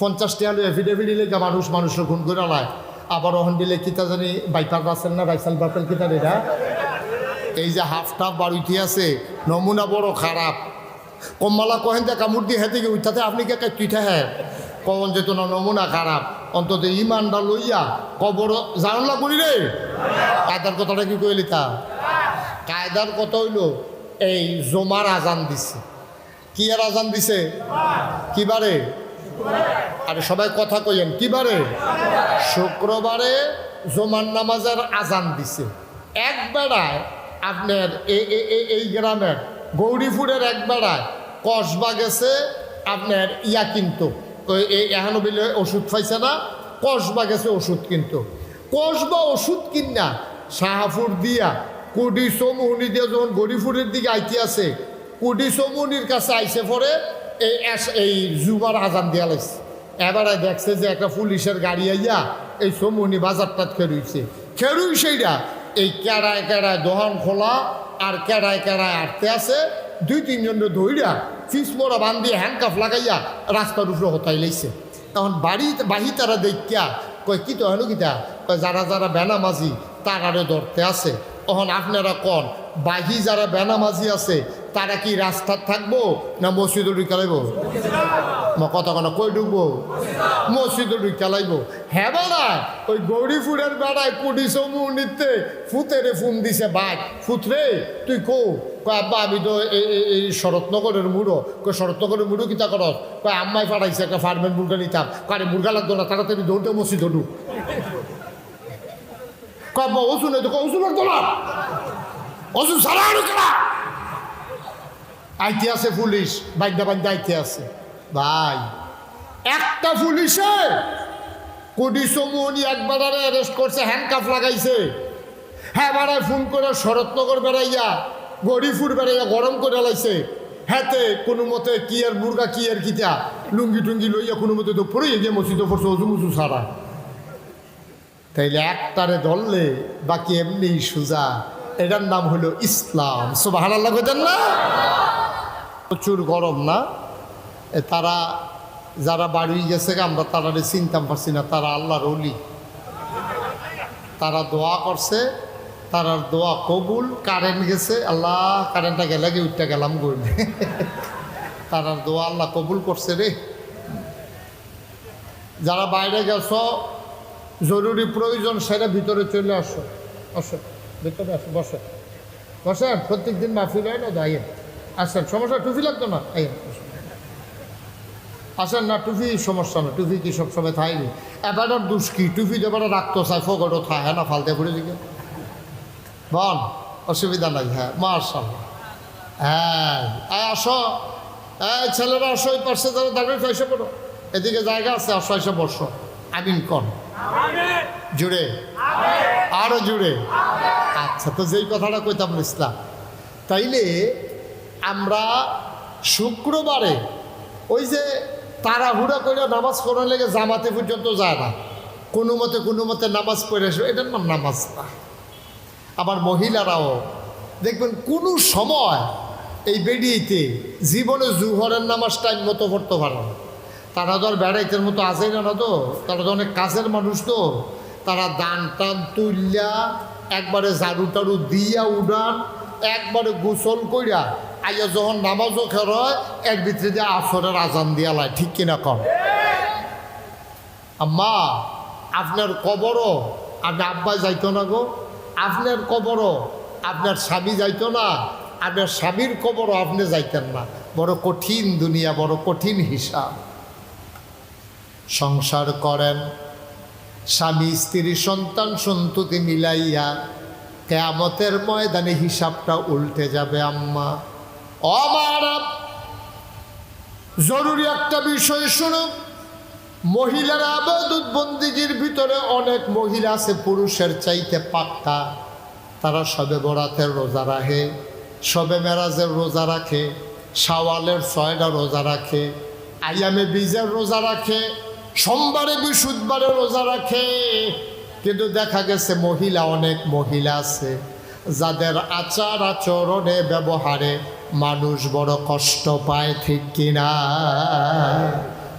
পঞ্চাশটি আলু এফিডেভিট লেখা মানুষ মানুষের খুন করে লায় আবার ওখান দিলে কিতা জানি বাইপার রাসেল না রাইসাল বাপেল কিতা এটা এই যে হাফ টাফ বাড়িতে আছে, নমুনা বড় খারাপ। কম্মালা কহেন যে কামড় দিয়ে হেঁটে গিয়ে উঠাতে আপনি কে তুইটা হ্যাঁ কখন যেত না নমুনা খারাপ। অন্তত ইমানটা লইয়া কবর জানলা করি রে। কায়দার কথাটা কি কইলি তা? কায়দার কথা হইল, এই জমার আজান দিছে। কি আর আজান দিছে? কিবারে আরে সবাই কথা কইেন কিবারে? শুক্রবারে জোমান নামাজের আজান দিছে। এক বেড়ায় আপনার এই গ্রামের গৌরীপুরের এক বেড়ায় কসবা গেছে আপনার ইয়া কিন্তু। এই বিলে ওষুধ পাইছে না, কসবা গেছে ওষুধ কিন্তু। কসবা ওষুধ কিনা শাহাপুর দিয়া কুডি সমুহনি দিয়ে যখন গরিপুরের দিকে আইতে আছে কুডি সমুনির কাছে আইসে পরে এই এই জুমার আজান দিয়া লাগছে। এবারে দেখছে যে একটা পুলিশের গাড়ি আইয়া এই সমুনি বাজারটা খেরুইছে। খেরুই সেইটা এই কেড়ায় কেড়ায় দোকান খোলা আর কেড়ায় কেড়ায় আটতে আছে। দুই তিনজন ধইরা ফিস মোড়া বান্ধি হ্যান্ডকাফ লাগাইয়া রাস্তার উপরে হতাই লাইছে। তখন বাড়ি বাহি তারা দেখিয়া কয়, কি তো হেন কিতা কয়, যারা যারা বেনামাজি তারারে ধরতে আছে। তখন আপনারা কন, বাহি যারা বেনামাজি আছে তারা কি রাস্তার থাকব না মসজিদে ঢুকে লাইব? মা কেন, কই ঢুকবো? মসজিদে ঢুকে লাইব। হ্যাঁ বেড়া ওই গৌরীপুরের বেড়ায় সমূহ নিতে ফুতেরে ফোন দিছে বাইক ফুতরে তুই কো? আব্বা, আমি তো এই শরৎনগরের মুড়ো। কই শরৎনগরের মুড়ো কিতা করস? কয়, আম্মাই পাঠাইছে একটা ফার্মের মুরগা নিতাম। কারে মুরগা লাগতো না, তাড়াতাড়ি দৌড়তে মসজিদ ঢুক। কয়, আব্বা ওষুধ নেই তো ওষুধ লাগতো না? ওষুধ সারা আইতে আছে পুলিশ, বাইন্দা বাইন্দা আইতে আছে। ভাই, একটা পুলিশে কোটি সমুনি একবার অ্যারেস্ট করছে হ্যান্ডকাফ লাগাইছে। হ্যাঁ বাড়ায় ফোন করে শরৎনগর বেড়াইয়া গরিপুর বেড়াইয়া গরম করে লাইছে। হ্যাঁতে কোনো মতে কি আর মুরগা, কি আর কিতা, লুঙ্গি টুঙ্গি লইয়া কোনো মতে তো পড়ে গিয়ে মসজিদে পড়ছে, অজু মুসু সারা তাইলে একটারে ধরলে বাকি এমনি সুজা, এটার নাম হলো ইসলাম। সুবাহ আল্লাহ না? প্রচুর গরম না তারা যারা বাড়ি গেছে আমরা তারারে চিনতাম পারছি না, তারা আল্লাহর অলি তারা দোয়া করছে, তারার দোয়া কবুল কারেন্ট গেছে, আল্লাহ কারেন্টটা গেলে গিয়ে উঠতে গেলাম গইলে তারার দোয়া আল্লাহ কবুল করছে রে। যারা বাইরে গেছ, জরুরি প্রয়োজন, সেটা ভিতরে চলে আসো। আসো, ভিতরে আসো, বসে। বসেন প্রত্যেক দিন মাহফিল হয় না তো আসেন সমস্যা টুপি লাগতো না? আইয়েন আসেন। আসেন না টুপি সমস্যা না টুপি কি সবসময় থাইনি এবারের দুষ কি? টুপি এবার রাখতো চাই ফগরও থাকে না, ফালতে ঘুরে দিকে। বল, অসুবিধা নাই হ্যাঁ মার্শাল হ্যাঁ এই আসো, এই ছেলেরা আসো, এই পাশে যারা দাঁড়িয়ে এসে পড়ো। এদিকে জায়গা আছে, আসো এসে বসো। আমিন কন। জুড়ে। আরও জুড়ে। আচ্ছা তো যেই কথাটা কইতাম ইসলাম তাইলে আমরা শুক্রবারে ওই যে তাড়াহুড়া করে নামাজ পড়ার লেগে জামাতে পর্যন্ত যায় না। কোনো মতে কোনো মতে নামাজ পড়ে আসবে। এটার নাম নামাজ না। আবার মহিলারাও, দেখবেন কোনো সময় এই বেরিয়েতে জীবনে জুহরের নামাজ টাইম মতো পড়তে পারে না। তারা তো আর বেড়াইতের মতো আসেই না না তো। তারা তো অনেক কাজের মানুষ তো। তারা দান টান তুললা একবারে ঝাড়ু টাড়ু দিয়া উড়ান, একবারে গোসল কইরা আইয়া যখন নামাজও খের হয়, এর ভিতরে দিয়ে আসরের আজান দিয়া লাই, ঠিক কিনা কম আম্মা, আপনার কবরও আপনার আব্বা যাইতো না গো। আপনার কবরও, আপনার স্বামী যাইতো না। আপনার স্বামীর কবরও আপনি যাইতেন না। বড় কঠিন দুনিয়া, বড় কঠিন হিসাব। সংসার করেন, স্বামী, স্ত্রী, সন্তান, সন্ততি মিলাইয়া কেয়ামতের ময়দানে হিসাবটা উল্টে যাবে, আম্মা। অমারা জরুরি একটা বিষয় শুনুন মহিলারা আবাদত বন্দিগির ভিতরে অনেক মহিলা আছে, পুরুষের চাইতে পাক্কা। তারা সবে বরাতের রোজা রাখে, সবে মেরাজের রোজা রাখে, শাওয়ালের ছয়টা রোজা রাখে আইয়ামে বীজের রোজা রাখে, সোমবারে বিশুদ্ধবারে রোজা রাখে। কিন্তু দেখা গেছে মহিলা, অনেক মহিলা আছে, যাদের আচার আচরণে ব্যবহারে মানুষ বড় কষ্ট পায়, ঠিক কিনা?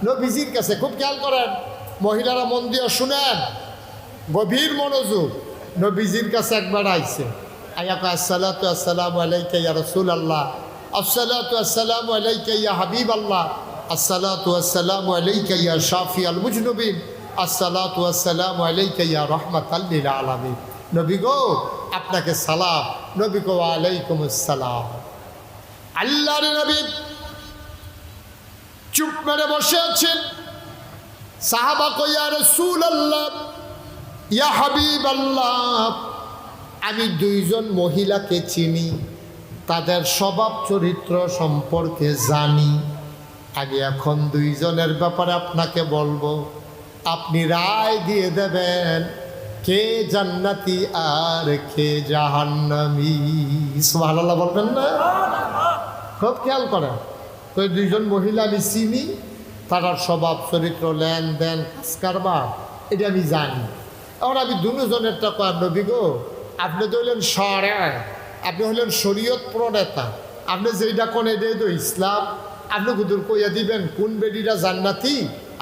নবীজির কাছে খুব খেয়াল করেন, মহিলারা মন দিয়ে শুনেন, গভীর মনোযোগ। নবীজির কাছে একবার আইছে। ইয়া আসসালামু আলাইকা ইয়া আসসালামু আলাইকা ইয়া নবী গো, আপনাকে সালাম। নবী গো আলাইকুম আসসালাম আল্লাহর নবী চুপ মেরে বসে আছেন। সাহাবা কইয়া রসুল আল্লাহ ইয়া হাবিব আল্লাহ আমি দুইজন মহিলাকে চিনি, তাদের স্বভাব চরিত্র সম্পর্কে জানি। আমি এখন দুইজনের ব্যাপারে আপনাকে বলব। আপনি রায় দিয়ে দেবেন, কে জান্নাতি আর কে জাহান্নামি। সুবহানাল্লাহ বলবেন না? খুব খেয়াল করেন তো দুইজন মহিলা আমি চিনি তার স্বভাব, চরিত্র, লেনদেন কাজ কারবার এটা আমি জানি। এখন আমি দুজনেরটা কয়ার নবী গো, আপনি তো হলেন সরে, আপনি হলেন শরীয়ত প্রণেতা। আপনি যেইটা কোন এটাই তো ইসলাম। আপনি কুদুর কইয়া দিবেন, কোন বেডিটা জান্নাতি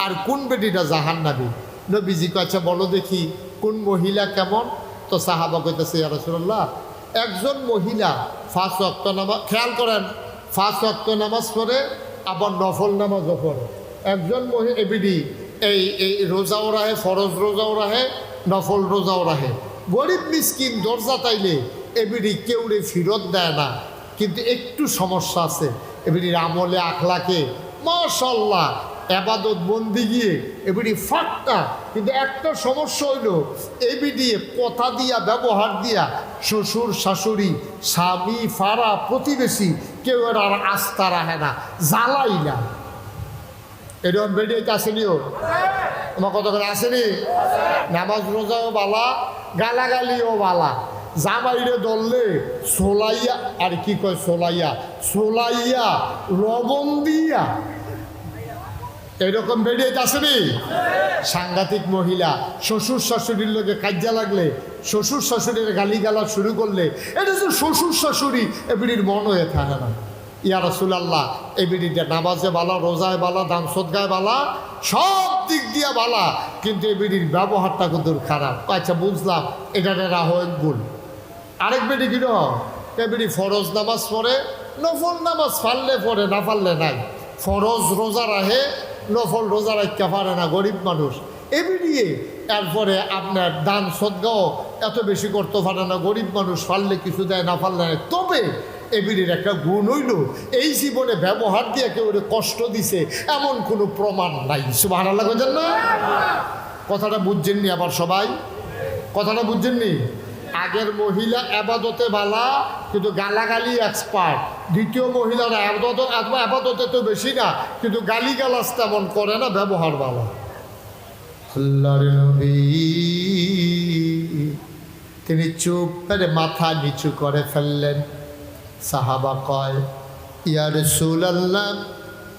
আর কোন বেডিটা জাহান্নাবি নবীজি কাছে বলো দেখি, কোন মহিলা কেমন? তো সাহাবা কইতেছে, ইয়া রাসূলুল্লাহ, একজন মহিলা ফার্স্ট অক্ত নামা খেয়াল করেন ফার্স্ট অক্ত নামাজ পড়ে, আবার নফল নামাজও পড়ে। একজন মহিলা এবিডি, এই এই রোজাও রাহে, ফরজ রোজাও রাহে, নফল রোজাও রাহে। গরিব মিসকিন দরজা তাইলে এবিডি কেউরে ফিরত দেয় না। কিন্তু একটু সমস্যা আছে। এবিডির আমলে আখলাকে, মাশাল্লাহ, এবাদত বন্দি গিয়ে এবিডি ফাটটা। কিন্তু একটা সমস্যা হইল, এবিডি কথা দিয়া, ব্যবহার দিয়া, শ্বশুর, শাশুড়ি, স্বামী ফাড়া প্রতিবেশী কেউ এর আর আস্থা রাখে না, জ্বালাই না। এরকম বেরিয়ে আসেনিও তোমার কত করে আসেনি? নামাজ রোজাও বালা, গালাগালিও বালা। জামাইরে দললে সোলাইয়া আর কি কয় সোলাইয়া সোলাইয়া রবন দিয়া। এরকম বেরিয়ে আসেনি সাংঘাতিক মহিলা, শ্বশুর শাশুড়ির লোকে কাজ্যা লাগলে, শ্বশুর শাশুড়ির গালি গালা শুরু করলে, এটা তো শ্বশুর শাশুড়ি, এবিড়ির মন হয়ে থাকে না। ইয়া রসুলাল্লাহ, এবিড়িটা নামাজে বালা, রোজায় বালা, দান সদগায় বালা, সব দিক দিয়া বালা, কিন্তু এবিড়ির ব্যবহারটা কিন্তু খারাপ। আচ্ছা বুঝলাম, এটা রাহয়ের গুণ। আরেক বেটি কিনো এবিড়ি ফরজ নামাজ পড়ে, নফল নামাজ ফাললে পড়ে, না ফাললে নাই। ফরজ রোজা রাহে নফল রোজা রাখতে পারে না গরিব মানুষ। এবিডিয়ে এরপরে আপনার দান সদ্গাও এত বেশি করতে পারে না, গরিব মানুষ ফাললে কিছু দেয়, না ফাললে নাই। তবে এবিডির একটা গুণ হইল, এই জীবনে ব্যবহার দিয়ে কেউ কষ্ট দিছে, এমন কোনো প্রমাণ নাই। সুবাহ লাগছেন না? কথাটা বুঝছেননি আবার সবাই? কথাটা বুঝছেননি আগের মহিলা আবাদতে বালা, কিন্তু গালাগালি এক্সপার্ট দ্বিতীয় মহিলারা আবাদত আবাদতে তো বেশি না, কিন্তু গালি গালাস তেমন করে না, ব্যবহার বালা আল্লাহর নবী, তিনি চুপ করে মাথা নিচু করে ফেললেন। সাহাবা কয়, ইয়া রসুল আল্লাহ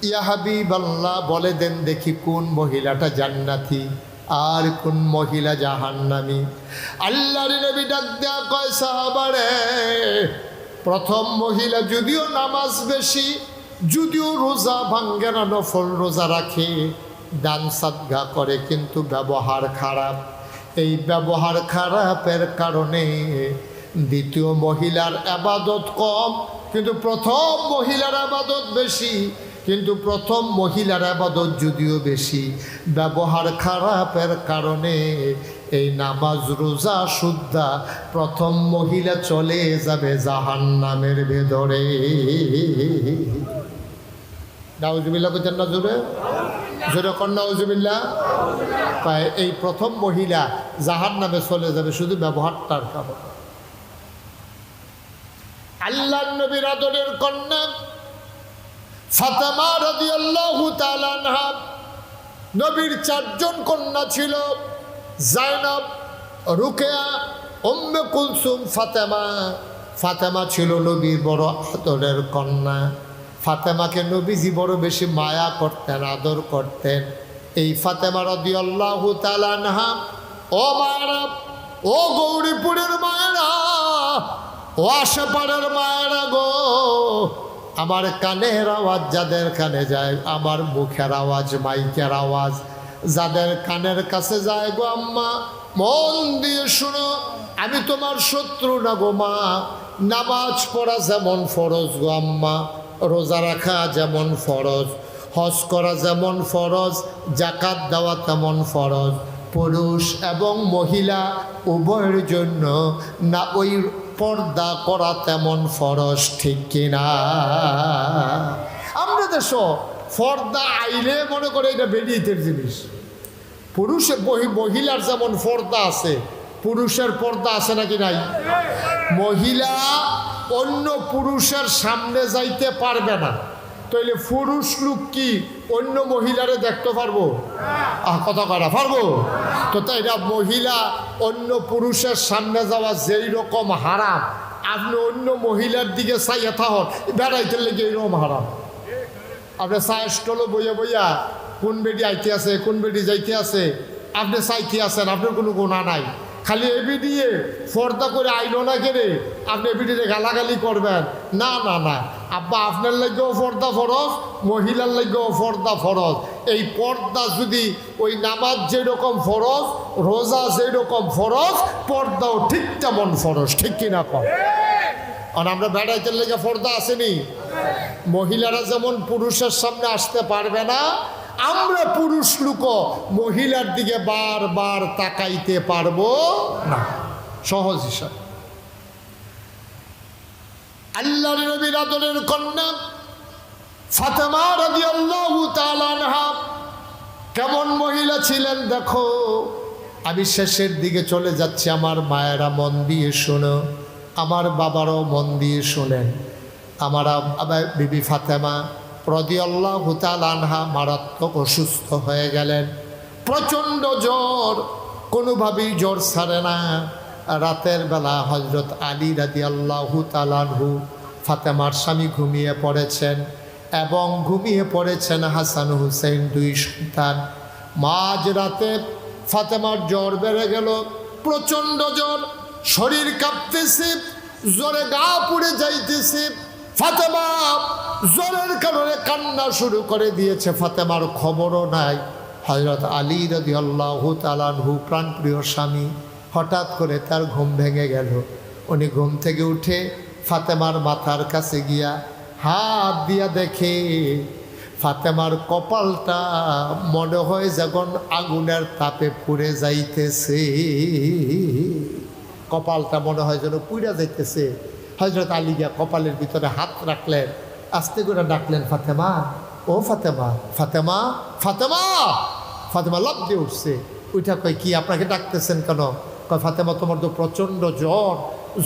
ইয়া হাবিব আল্লাহ বলে দেন দেখি কোন মহিলাটা জান্নাতি? আর কোন মহিলা জাহান্নামি? আল্লাহর নবী ডাক কয় প্রথম মহিলা যদিও নামাজ বেশি, যদিও রোজা ভাঙ্গে না, নফল রোজা রাখে দান সাদগা করে কিন্তু ব্যবহার খারাপ। এই ব্যবহার খারাপের কারণে দ্বিতীয় মহিলার আবাদত কম, কিন্তু প্রথম মহিলার আবাদত বেশি কিন্তু প্রথম মহিলার আবাদত যদিও বেশি, ব্যবহার খারাপের কারণে এই নামাজ রোজা শুদ্ধা প্রথম মহিলা চলে যাবে জাহান নামের ভেতরে। নাউজুবিল্লা করছেন না জোরে? জোরে এই প্রথম মহিলা জাহান নামে চলে যাবে শুধু ব্যবহারটার কারণে। আল্লাহ নবীর আদরের কন্যা ফাতেমা রাদিয়াল্লাহু তাআলা আনহা, নবীর চারজন কন্যা ছিল জায়নব রুকেয়া, উম্মে কুলসুম, ফাতেমা। ফাতেমা ছিল নবীর বড় আদরের কন্যা। ফাতেমাকে নবীজি বড় বেশি মায়া করতেন, আদর করতেন। এই ফাতেমা রাদিয়াল্লাহু তাআলা আনহা, ও মায়েরা ও গৌরীপুরের মায়েরা, ও আশেপাড়ের মায়েরা গো আমার কানের আওয়াজ যাদের কানে যায়, আমার মুখের আওয়াজ, মাইকের আওয়াজ যাদের কানের কাছে যায়, গো আম্মা, মন দিয়ে শুনো, আমি তোমার শত্রু না গো মা। নামাজ পড়া যেমন ফরজ গো আম্মা, রোজা রাখা যেমন ফরজ, হজ করা যেমন ফরজ জাকাত দেওয়া তেমন ফরজ। পুরুষ এবং মহিলা উভয়ের জন্য না, ওই পর্দা করা তেমন ফরজ, ঠিক কিনা? আমরা দেশ ফর্দা আইলে মনে করে এটা বেরিয়েতের জিনিস। পুরুষের বহি, মহিলার যেমন পর্দা আছে, পুরুষের পর্দা আছে নাকি নাই? মহিলা অন্য পুরুষের সামনে যাইতে পারবে না। তাইলে পুরুষ লোক কি অন্য মহিলারে দেখতে পারব? আহ, কথা করা পারব? তো তাই এটা মহিলা অন্য পুরুষের সামনে যাওয়া যেই রকম হারাম, আপনি অন্য মহিলার দিকে চাইয়া থাহন বেড়াইতে লেগে এইরকম হারাম। আপনি চায় স্টলে বইয়া বইয়া কোন বেডি আইতে আছে, কোন বেডি যাইতে আছে, আপনি চাইতে আছেন, আপনার কোনো গুণা নাই। খালি এবি দিয়ে ফর্দা করে আইলো না কেড়ে আপনি এবিডিতে গালাগালি করবেন। না না না। আব্বা, আপনার লাগেও ফর্দা ফরজ, মহিলার লাগেও ফর্দা ফরজ। এই পর্দা যদি ওই নামাজ যেরকম ফরজ, রোজা যেরকম ফরজ, পর্দাও ঠিক তেমন ফরজ। ঠিক কিনা? কর আর আমরা বেড়াইতে লেগে পর্দা আসেনি। মহিলারা যেমন পুরুষের সামনে আসতে পারবে না আমরা পুরুষ লোক মহিলার দিকে বারবার তাকাইতে পারব না। সহজ হিসাব। আল্লাহর নবীর আদরের কন্যা ফাতেমা আনহা কেমন মহিলা ছিলেন দেখো। আমি শেষের দিকে চলে যাচ্ছি, আমার মায়েরা মন দিয়ে শোনো। আমার বাবারও মন দিয়ে শোনেন। আমার বিবি ফাতেমা রদিয়াল্লাহ হুতাল আনহা মারাত্মক অসুস্থ হয়ে গেলেন। প্রচণ্ড জ্বর, কোনোভাবেই জ্বর ছাড়ে না। রাতের বেলা হজরত আলী রাদি আল্লাহ তালানহু ফাতেমার স্বামী ঘুমিয়ে পড়েছেন এবং ঘুমিয়ে পড়েছেন হাসান হুসেন দুই সন্তান। মাঝ রাতে ফাতেমার জ্বর বেড়ে গেল, প্রচণ্ড জ্বর, শরীর কাঁপতেছে, জ্বরে গা পুড়ে যাইতেছে। ফাতেমা জ্বরের কারণে কান্না শুরু করে দিয়েছে ফাতেমার খবরও নাই। হজরত আলী রদি আল্লাহ তালানহু প্রাণপ্রিয় স্বামী, হঠাৎ করে তার ঘুম ভেঙে গেল। উনি ঘুম থেকে উঠে ফাতেমার মাথার কাছে গিয়া হাত দিয়া দেখে, ফাতেমার কপালটা মনে হয় যখন আগুনের তাপে পুড়ে যাইতেছে। কপালটা মনে হয় যেন পুড়ে যাইতেছে। হজরত আলী গিয়া কপালের ভিতরে হাত রাখলেন। আস্তে করে ডাকলেন, ফাতেমা, ও ফাতেমা ফাতেমা ফাতেমা ফাতেমা লাভ দিয়ে উঠছে। ওইটা কয়, কি আপনাকে ডাকতেছেন কেন? কয়, ফাতেমা, তোমার তো প্রচণ্ড জ্বর।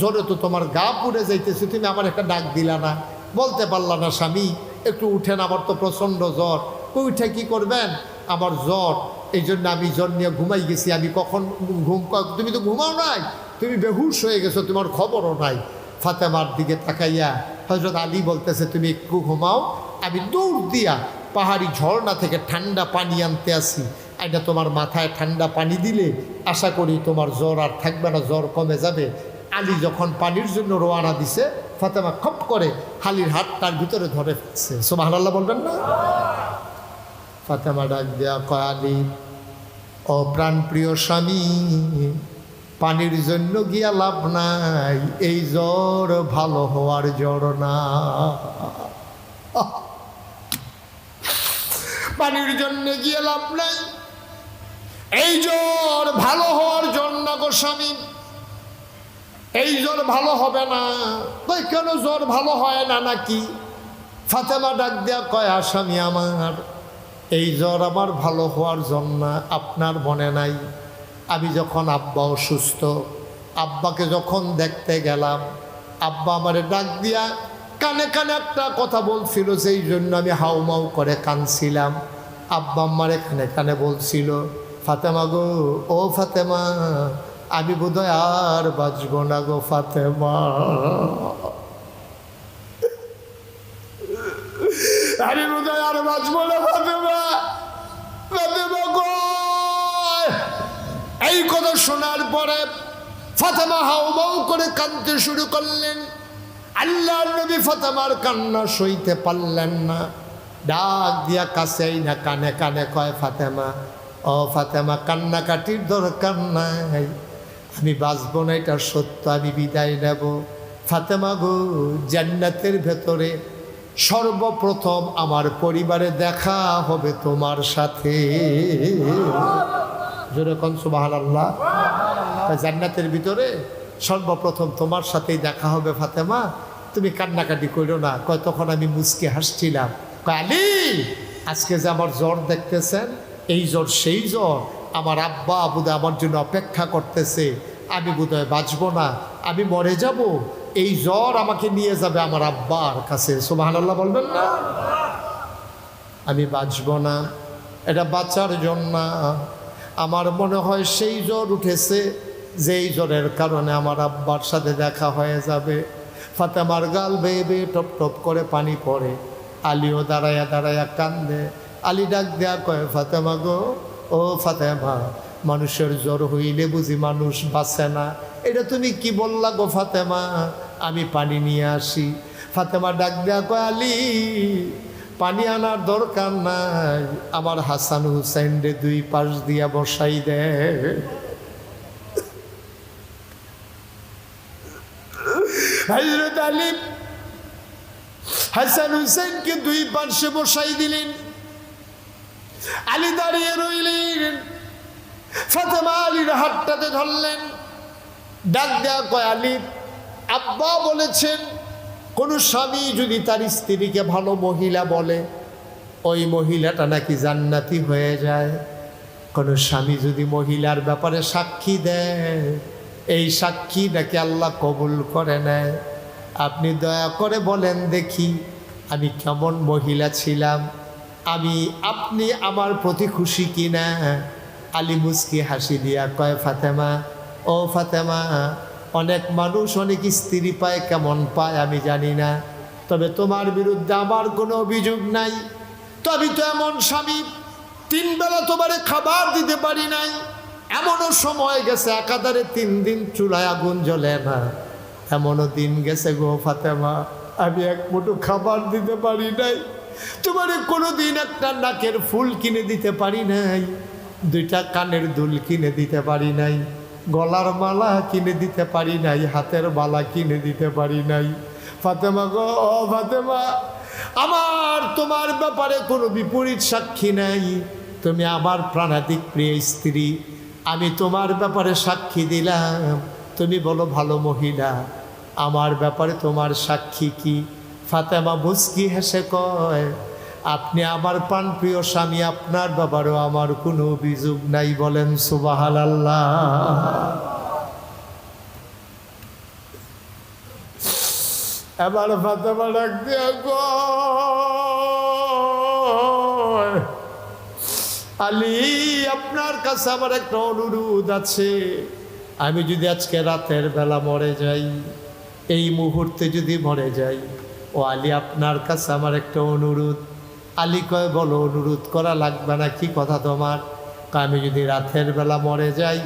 জ্বরে তো তোমার গা পুড়ে যাইতেছে, তুমি আমার একটা ডাক দিলা না। বলতে পারলা না, স্বামী, একটু উঠেন, আমার তো প্রচণ্ড জ্বর। কই, উঠে কি করবেন? আমার জ্বর। এই জন্য আমি জ্বর নিয়ে ঘুমাই গেছি। আমি কখন ঘুম তুমি তো ঘুমাও নাই, তুমি বেহুশ হয়ে গেছো, তোমার খবরও নাই। ফাতেমার দিকে তাকাইয়া হজরত আলী বলতেছে, তুমি একটু ঘুমাও, আমি দৌড় দিয়া পাহাড়ি ঝর্ণা থেকে ঠান্ডা পানি আনতে আসি। এটা তোমার মাথায় ঠান্ডা পানি দিলে আশা করি তোমার জ্বর আর থাকবে না, জ্বর কমে যাবে। আলী যখন পানির জন্য রোয়ানা দিছে, ফাতেমা খপ করে হালির হাত তার ভিতরে ধরে ফেলছে। সোমাহান আল্লাহ বলবেন না? ফাতেমা ডাক দেয়া কয়, আলী, ও প্রাণপ্রিয় স্বামী পানির জন্য গিয়া লাভ নাই, এই জ্বর ভালো হওয়ার জ্বর না। পানির জন্য গিয়ে লাভ নাই, এই জ্বর ভালো হওয়ার জন্য গো স্বামী। এই জ্বর ভালো হবে না। তাই কেন জ্বর ভালো হয় না নাকি? ফাতেমা ডাক দেয়া কয় আসামি আমার, এই জ্বর আমার ভালো হওয়ার জন্য আপনার মনে নাই? আমি যখন আব্বা অসুস্থ, আব্বাকে যখন দেখতে গেলাম, আব্বা আমারে ডাক দিয়া কানে কানে একটা কথা বলছিল সেই জন্য আমি হাউমাউ করে কানছিলাম আব্বা আমার এখানে কানে বলছিল, ফাতেমা গো, ও ফাতেমা, আমি বোধহয় আর বাঁচব না গো ফাতেমা। আমি বোধহয় আর বাঁচব না ফাতেমা এই কথা শোনার পরে ফাতেমা হাউমাউ করে কাঁদতে শুরু করলেন। আল্লাহ নবী ফাতেমার কান্না সইতে পারলেন না। ডাক দিয়া কাছেই না কানে কানে কয়, ফাতেমা, ও ফাতেমা, কান্নাকাটির দরকার নাই। আমি বাঁচবো না, এটা সত্য, আমি বিদায় নেব। ফাতেমা গো, জান্নাতের ভেতরে সর্বপ্রথম আমার পরিবারে দেখা হবে তোমার সাথে। যেরকম সুবাহান আল্লাহ জান্নাতের ভিতরে সর্বপ্রথম তোমার সাথেই দেখা হবে, ফাতেমা। তুমি কান্নাকাটি করো না। কয়, তখন আমি মুচকে হাসছিলাম। কয়, আলী, আজকে যে আমার জ্বর দেখতেছেন, এই জ্বর সেই জ্বর। আমার আব্বা বোধহয় আমার জন্য অপেক্ষা করতেছে। আমি বোধহয় বাঁচবো না, আমি মরে যাব। এই জ্বর আমাকে নিয়ে যাবে আমার আব্বার কাছে। সোমাহান আল্লাহ বলবেন না? আমি বাঁচব না। এটা বাঁচার জন্য আমার মনে হয় সেই জ্বর উঠেছে, যেই জ্বরের কারণে আমার আব্বার সাথে দেখা হয়ে যাবে। ফাতেমার গাল বেয়ে বেয়ে টপ টপ করে পানি পড়ে। আলিও দাঁড়াইয়া দাঁড়াইয়া কান্দে। আলী ডাক দেয়া কয়, ফাতেমা গো, ও ফাতেমা, মানুষের জ্বর হইলে বুঝি মানুষ বাঁচে না। এটা তুমি কি বললা গো ফাতেমা? আমি পানি নিয়ে আসি। ফাতেমা ডাক দেয়া কয়, আলী পানি আনার দরকার নাই। আমার হাসান হুসাইন রে দুই পাশ দিয়া বসাই দে। হজরত আলী, হাসান হুসাইনকে দুই পার্শ্বে বসাই দিলেন। আলী দাঁড়িয়ে রইলেন। ফাতেমা আলীর হাতটাতে ধরলেন। ডাক দেয়া কয়, আলী, আব্বা বলেছেন কোনো স্বামী যদি তার স্ত্রীকে ভালো মহিলা বলে, ওই মহিলাটা নাকি জান্নাতি হয়ে যায়। কোনো স্বামী যদি মহিলার ব্যাপারে সাক্ষী দেয়, এই সাক্ষী নাকি আল্লাহ কবুল করে নেয়। আপনি দয়া করে বলেন দেখি, আমি কেমন মহিলা ছিলাম, আমি, আপনি আমার প্রতি খুশি কিনা? আলী মুস্কি হাসি দিয়া কয়, ফাতেমা, ও ফাতেমা অনেক মানুষ, অনেক স্ত্রী পায়, কেমন পায় আমি জানি না। তবে তোমার বিরুদ্ধে আমার কোনো অভিযোগ নাই। তবে তো এমন স্বামী, তিন বেলা তোমারে খাবার দিতে পারি নাই। এমনও সময় গেছে, একাধারে তিন দিন চুলায় আগুন জ্বলে না। এমনও দিন গেছে গো ফাতেমা, আমি এক মুঠো খাবার দিতে পারি নাই। তোমারে কোনো দিন একটা নাকের ফুল কিনে দিতে পারি নাই, দুইটা কানের দুল কিনে দিতে পারি নাই। গলার মালা কিনে দিতে পারি নাই, হাতের মালা কিনে দিতে পারি নাই। ফাতেমা গো ফাতেমা, আমার তোমার ব্যাপারে কোনো বিপরীত সাক্ষী নাই। তুমি আমার প্রাণাধিক প্রিয় স্ত্রী, আমি তোমার ব্যাপারে সাক্ষী দিলাম। তুমি বলো, ভালো মহিলা, আমার ব্যাপারে তোমার সাক্ষী কি? ফাতেমা মুস্কি হেসে কয় আপনি আমার পান প্রাণপ্রিয় স্বামী, আপনার ব্যাপারেও আমার কোনো অভিযোগ নাই বলেন সুবাহাল আল্লাহ এবার ফাতেমা ডাক দিয়া আলী, আপনার কাছে আমার একটা অনুরোধ আছে। আমি যদি আজকে রাতের বেলা মরে যাই, এই মুহূর্তে যদি মরে যাই, ও আলী, আপনার কাছে আমার একটা অনুরোধ। আলী কয়, বলো, অনুরোধ করা লাগবে না, কি কথা তোমার? আমি যদি রাতের বেলা মরে যাই,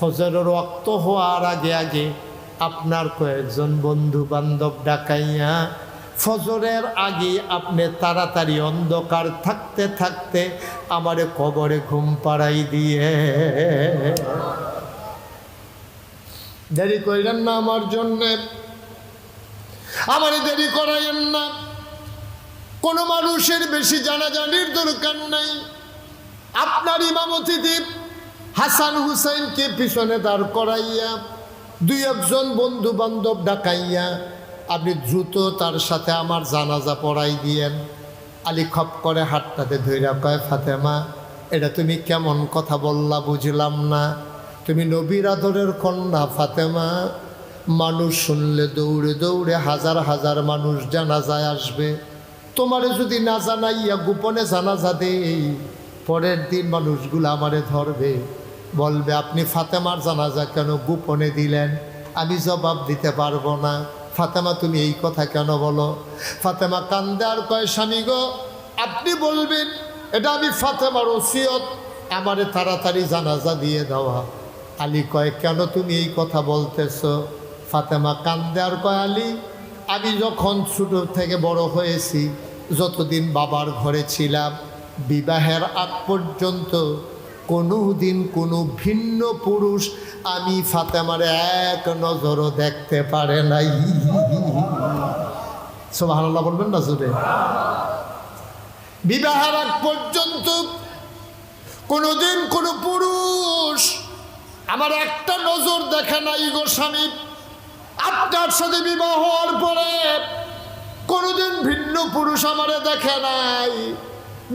ফজরের রক্ত হওয়ার আগে আগে আপনার কয়েকজন বন্ধু বান্ধব ডাকাইয়া ফজরের আগে আপনি তাড়াতাড়ি অন্ধকার থাকতে থাকতে আমারে কবরে ঘুম পাড়াই দিয়ে। দেরি করিলেন না আমার জন্যে। আমারে দেরি করাইয়েন না। কোনো মানুষের বেশি জানাজানির দরকার নাই। আপনার ইমামতি দ্বীপ হাসান হুসাইনকে পিছনে দাঁড় করাইয়া, দুই একজন বন্ধু বান্ধব ডাকাইয়া, আপনি দ্রুত তার সাথে আমার জানাজা পড়াই দিয়েন। আলী খপ করে হাতটাতে ধৈরা কয়, ফাতেমা, এটা তুমি কেমন কথা বললা বুঝলাম না। তুমি নবীর আদরের কন্যা, ফাতেমা। মানুষ শুনলে দৌড়ে দৌড়ে হাজার হাজার মানুষ জানাজায় আসবে। তোমারে যদি না জানাইয়া গোপনে জানাজা দেই, পরের দিন মানুষগুলো আমারে ধরবে। বলবে, আপনি ফাতেমার জানাজা কেন গোপনে দিলেন? আমি জবাব দিতে পারব না। ফাতেমা, তুমি এই কথা কেন বলো? ফাতেমা কান্দে আর কয়, স্বামী গো, আপনি বলবেন, এটা আমি ফাতেমার ওসিয়ত। আমারে তাড়াতাড়ি জানাজা দিয়ে দেওয়া আলী কয়, কেন তুমি এই কথা বলতেছ? ফাতেমা কান্দে আর কয়, আলী আমি যখন ছোট থেকে বড় হয়েছি, যতদিন বাবার ঘরে ছিলাম, বিবাহের আগ পর্যন্ত কোনো দিন কোনো ভিন্ন পুরুষ আমি ফাতেমার এক নজরও দেখতে পারে নাই। সোহানাল্লাহ বলবেন না জুড়ে বিবাহের আগ পর্যন্ত কোনোদিন কোনো পুরুষ আমার একটা নজর দেখে নাই গো স্বামী। আপনার সাথে বিবাহ হওয়ার পরে কোনোদিন ভিন্ন পুরুষ আমারে দেখে নাই।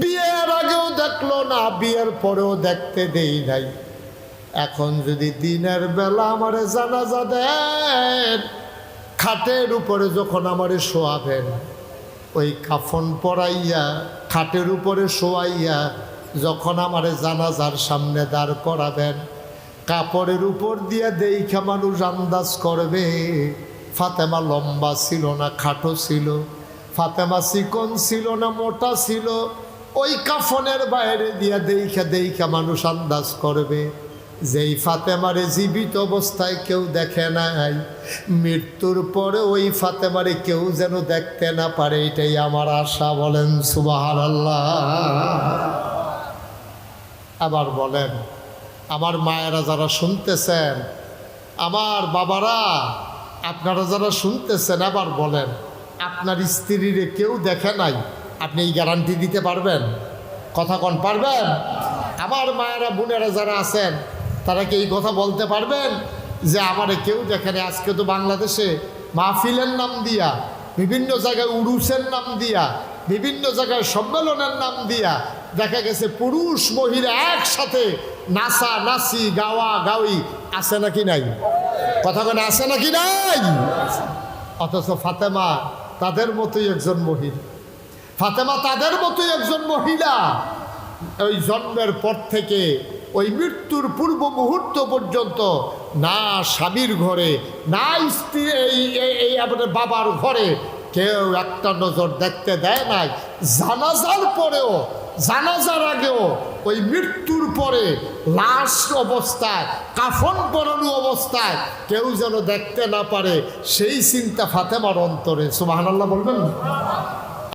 বিয়ের আগেও দেখল না, বিয়ের পরেও দেখতে দেই নাই। এখন যদি দিনের বেলা আমারে জানাজা দেন, খাটের উপরে যখন আমারে শোয়াবেন, ওই কাফন পরাইয়া, খাটের উপরে শোয়াইয়া যখন আমারে জানাজার সামনে দাঁড় করাবেন, কাপড়ের উপর দিয়ে দেইখা মানুষ আন্দাজ করবে ফাতেমা লম্বা ছিল না, খাটো ছিল। ফাতেমা চিকন ছিল না, মোটা ছিল। ওই কাফনের বাইরে দিয়া দেইখা দেইখা মানুষ আন্দাজ করবে যেই ফাতেমারে জীবিত অবস্থায় কেউ দেখে নাই। মৃত্যুর পরে ওই ফাতেমারে কেউ যেন দেখতে না পারে, এটাই আমার আশা, বলেন সুবাহার আল্লাহ আবার বলেন, আমার মায়েরা যারা শুনতেছেন, আমার বাবারা আপনারা যারা শুনতেছেন আবার বলেন, আপনার স্ত্রীরে কেউ দেখে নাই, আপনি এই গ্যারান্টি দিতে পারবেন? কথা কন, পারবেন? আমার মায়েরা, বোনেরা যারা আছেন, তারা কি এই কথা বলতে পারবেন? যে আমারে কেউ দেখে নাই, আজকে তো বাংলাদেশে মাহফিলের নাম দিয়া, বিভিন্ন জায়গায় উরুসের নাম দিয়া, বিভিন্ন জায়গায় সম্মেলনের নাম দিয়া, দেখা গেছে পুরুষ, মহিলা একসাথে নাচা নাসি গাওয়া গাওয়ি আছে নাকি নাই? কথা কেন আছে নাকি নাই? অথচ ফাতেমা তাদের মতোই একজন মহিলা। ফাতেমা তাদের মতোই একজন মহিলা। ওই জন্মের পর থেকে ওই মৃত্যুর পূর্ব মুহূর্ত পর্যন্ত না স্বামীর ঘরে, না স্ত্রী এই, এই- আমাদের বাবার ঘরে কেউ একটা নজর দেখতে দেয় নাই। জানাজার পরেও জানাজার আগেও ওই মৃত্যুর পরে লাশ অবস্থায়, কাফন পরানো অবস্থায় কেউ যেন দেখতে না পারে, সেই চিন্তা ফাতেমার অন্তরে। সুবাহ বলবেন? না